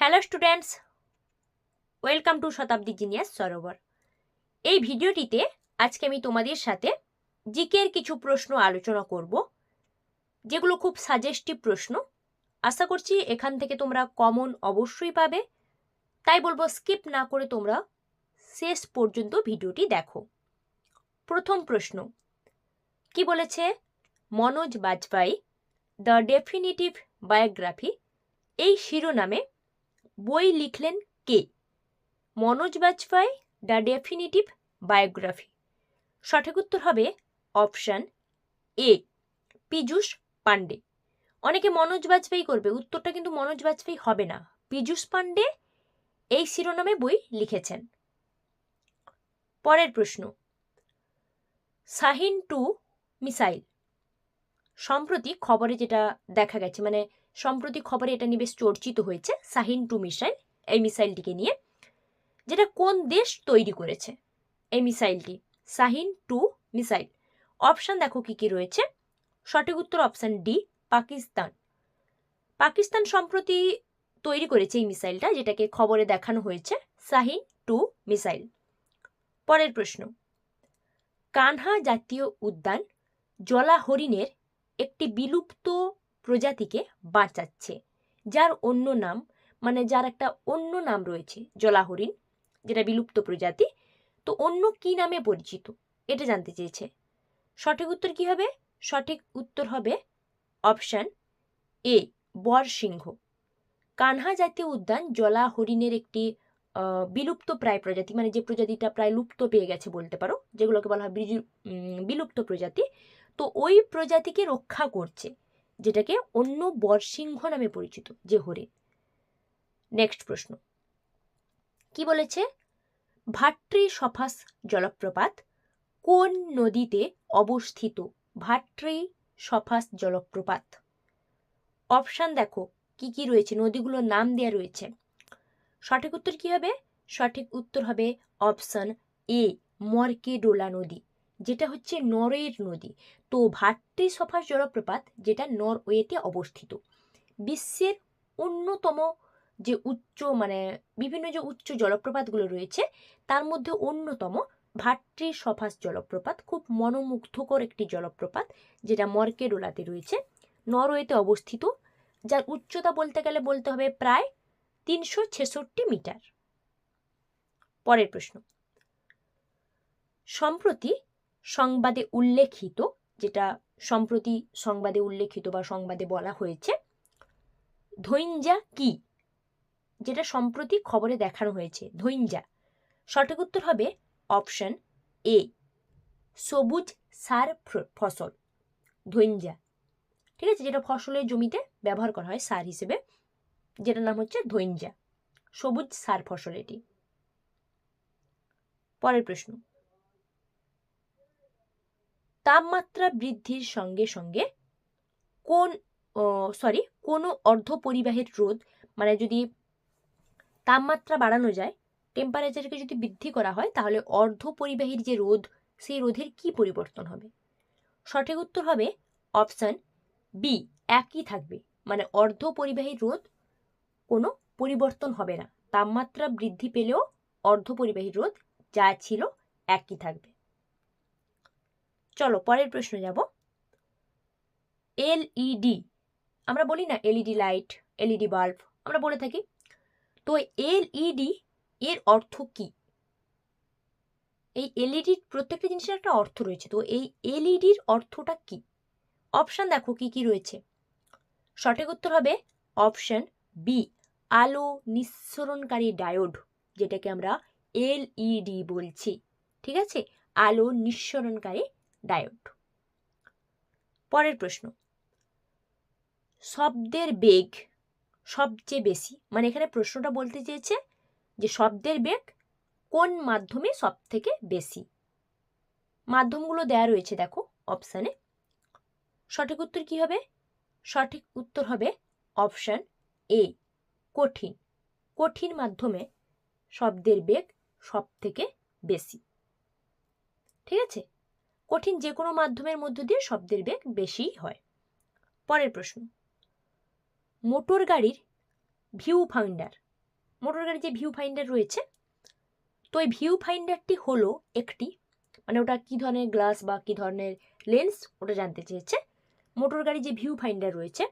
Hello students welcome to Shatabdi genius Sarobar এই ভিডিওটিতে আজকে আমি তোমাদের সাথে জিকের কিছু প্রশ্ন আলোচনা করব, যেগুলো খুব সাজেস্টিভ প্রশ্ন। আশা করছি এখান থেকে তোমরা কমন অবশ্যই পাবে। তাই বলব স্কিপ না করে তোমরা শেষ পর্যন্ত ভিডিওটি দেখো। প্রথম প্রশ্ন, কি বলেছে Manoj Bajpayee the definitive biography এই শিরোনামে বই লিখলেন কে? Manoj Bajpayee the definitive biography. সঠিক উত্তর হবে অপশান এ, পীযূষ পাণ্ডে। অনেকে মনোজ বাজপেয়ী করবে, উত্তরটা কিন্তু মনোজ বাজপেয়ী হবে না। পীযূষ পাণ্ডে এই শিরোনামে বই লিখেছেন। পরের প্রশ্ন, শাহিন টু মিসাইল। সম্প্রতি খবরে যেটা দেখা গেছে মানে সম্প্রতি খবরে এটা নিয়ে বেশ চর্চিত হয়েছে শাহিন টু মিসাইল, এই মিসাইলটিকে নিয়ে। যেটা কোন দেশ তৈরি করেছে, এই মিসাইলটি শাহিন টু মিসাইল। অপশান দেখো কি কি রয়েছে। সঠিক উত্তর অপশান ডি, পাকিস্তান। পাকিস্তান সম্প্রতি তৈরি করেছে এই মিসাইলটা, যেটাকে খবরে দেখানো হয়েছে শাহিন টু মিসাইল। পরের প্রশ্ন, কানহা জাতীয় উদ্যান জলা হরিণের একটি বিলুপ্ত প্রজাতিকে বাঁচাচ্ছে। যার অন্য নাম মানে যার একটা অন্য নাম রয়েছে, জলাহরিণ, যেটা বিলুপ্ত প্রজাতি। তো অন্য কি নামে পরিচিত? এটা জানতে চেয়েছে। সঠিক উত্তর কি হবে? সঠিক উত্তর হবে অপশান এ, বরসিংহ। কানহা জাতীয় উদ্যান জলা হরিণের একটি বিলুপ্ত প্রায় প্রজাতি মানে যে প্রজাতিটা প্রায় লুপ্ত পেয়ে গেছে বলতে পারো, যেগুলোকে বলা হয় বিলুপ্ত প্রজাতি। তো ওই প্রজাতিকে রক্ষা করছে। যেটাকে অন্য বরসিংহ নামে পরিচিত, যে হরিণ নেক্সট প্রশ্ন। কি বলেছে? ভাট্রি সফাস জলপ্রপাত কোন নদীতে অবস্থিত? ভাট্রি সফাস জলপ্রপাত। অপশান দেখো, কি কি রয়েছে, নদীগুলোর নাম দেওয়া রয়েছে। সঠিক উত্তর কি হবে? সঠিক উত্তর হবে অপশান এ মর্কেডোলা নদী। যেটা হচ্ছে নরওয়ের নদী। তো ভাট্রি সফাস জলপ্রপাত যেটা নরওয়েতে অবস্থিত। বিশ্বের অন্যতম যে উচ্চ মানে বিভিন্ন যে উচ্চ জলপ্রপাতগুলো রয়েছে, তার মধ্যে অন্যতম ভাট্রি সফাস জলপ্রপাত, খুব মনোমুগ্ধকর একটি জলপ্রপাত যেটা মর্কেডোলাতে রয়েছে, নরওয়েতে অবস্থিত, যার উচ্চতা বলতে গেলে বলতে হবে প্রায় তিনশো ছেষট্টি মিটার। পরের প্রশ্ন। সম্প্রতি সংবাদে উল্লেখিত, যেটা সম্প্রতি সংবাদে উল্লেখিত বা সংবাদে বলা হয়েছে ধৈঞ্জা কি? যেটা সম্প্রতি খবরে দেখানো হয়েছে ধৈঞ্জা সঠিক উত্তর হবে অপশন এ, সবুজ সার ফসল ধৈঞ্জা ঠিক আছে? যেটা ফসলের জমিতে ব্যবহার করা হয়, সার হিসেবে। যেটার নাম হচ্ছে ধৈঞ্জা সবুজ সার ফসল এটি। পরের প্রশ্ন। তাপমাত্রা বৃদ্ধির সঙ্গে সঙ্গে কোন সরি কোনো অর্ধপরিবাহের রোধ মানে যদি তাপমাত্রা বাড়ানো যায় টেম্পারেচারকে যদি বৃদ্ধি করা হয়, তাহলে অর্ধপরিবাহীর যে রোধ, সেই রোধের কি পরিবর্তন হবে? সঠিক উত্তর হবে অপশান বি একই থাকবে। মানে অর্ধপরিবাহী রোধ কোনো পরিবর্তন হবে না। তাপমাত্রা বৃদ্ধি পেলেও অর্ধপরিবাহী রোধ যা ছিল একই থাকবে। চলো পরের প্রশ্ন যাব। এলইডি আমরা বলি না এলইডি লাইট এলইডি বাল্ব আমরা বলে থাকি। তো এলইডি এর অর্থ কি? এই এলইডির প্রত্যেকটা জিনিসের একটা অর্থ রয়েছে। তো এই এলইডির অর্থটা কি? অপশান দেখো কি কি রয়েছে। সঠিক উত্তর হবে অপশান বি আলো নিঃসরণকারী ডায়োড যেটাকে আমরা এলইডি বলছি। ঠিক আছে? আলো নিঃসরণকারী ডায়োড। পরের প্রশ্ন, শব্দের বেগ সবচেয়ে বেশি মানে এখানে প্রশ্নটা বলতে চেয়েছে যে শব্দের বেগ কোন মাধ্যমে সব থেকে বেশি? মাধ্যমগুলো দেয়া রয়েছে দেখো অপশানে সঠিক উত্তর কি হবে? সঠিক উত্তর হবে অপশান এ কঠিন। কঠিন মাধ্যমে শব্দের বেগ সব থেকে বেশি। ঠিক আছে? কঠিন যে কোনো মাধ্যমের মধ্য দিয়ে শব্দের বেগ বেশি হয়। পরের প্রশ্ন। মোটর গাড়ির ভিউ ফাইন্ডার মোটর গাড়ির যে ভিউ ফাইন্ডার রয়েছে, তো এই ভিউ ফাইন্ডারটি হলো একটি মানে ওটা কী ধরনের গ্লাস বা কী ধরনের লেন্স ওটা জানতে চেয়েছে। মোটর গাড়ির যে ভিউ ফাইন্ডার রয়েছে,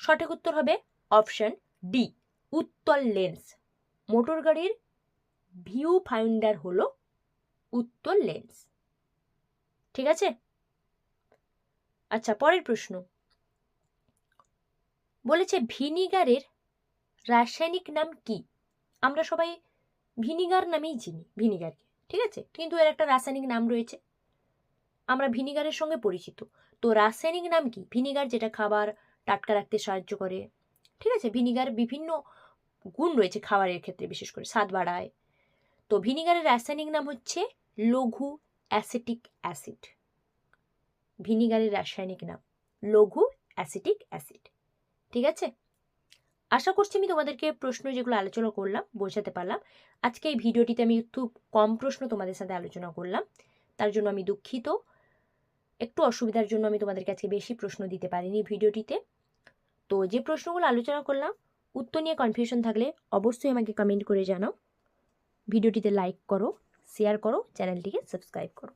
সঠিক উত্তর হবে অপশন ডি উত্তল লেন্স মোটর গাড়ির ভিউ ফাইন্ডার হলো উত্তল লেন্স ঠিক আছে? আচ্ছা পরের প্রশ্ন। বলেছে, ভিনিগারের রাসায়নিক নাম কি? আমরা সবাই ভিনিগার নামেই চিনি, ভিনিগারকে। ঠিক আছে? কিন্তু এর একটা রাসায়নিক নাম রয়েছে। আমরা ভিনিগারের সঙ্গে পরিচিত। তো রাসায়নিক নাম কি? ভিনিগার যেটা খাবার টাটকা রাখতে সাহায্য করে। ঠিক আছে? ভিনিগার বিভিন্ন গুণ রয়েছে খাবারের ক্ষেত্রে, বিশেষ করে স্বাদ বাড়ায়। তো ভিনিগারের রাসায়নিক নাম হচ্ছে লঘু অ্যাসিটিক অ্যাসিড। ভিনিগারের রাসায়নিক নাম লঘু অ্যাসিটিক অ্যাসিড। ঠিক আছে? আশা করছি আমি তোমাদেরকে প্রশ্ন যেগুলো আলোচনা করলাম বোঝাতে পারলাম। আজকে এই ভিডিওটিতে আমি খুব কম প্রশ্ন তোমাদের সাথে আলোচনা করলাম। তার জন্য আমি দুঃখিত। একটু অসুবিধার জন্য আমি তোমাদেরকে আজকে বেশি প্রশ্ন দিতে পারিনি ভিডিওটিতে। তো যে প্রশ্নগুলো আলোচনা করলাম, উত্তর নিয়ে কনফিউশন থাকলে অবশ্যই আমাকে কমেন্ট করে জানাও। ভিডিওটিতে লাইক করো। শেয়ার করো চ্যানেলটিকে সাবস্ক্রাইব করো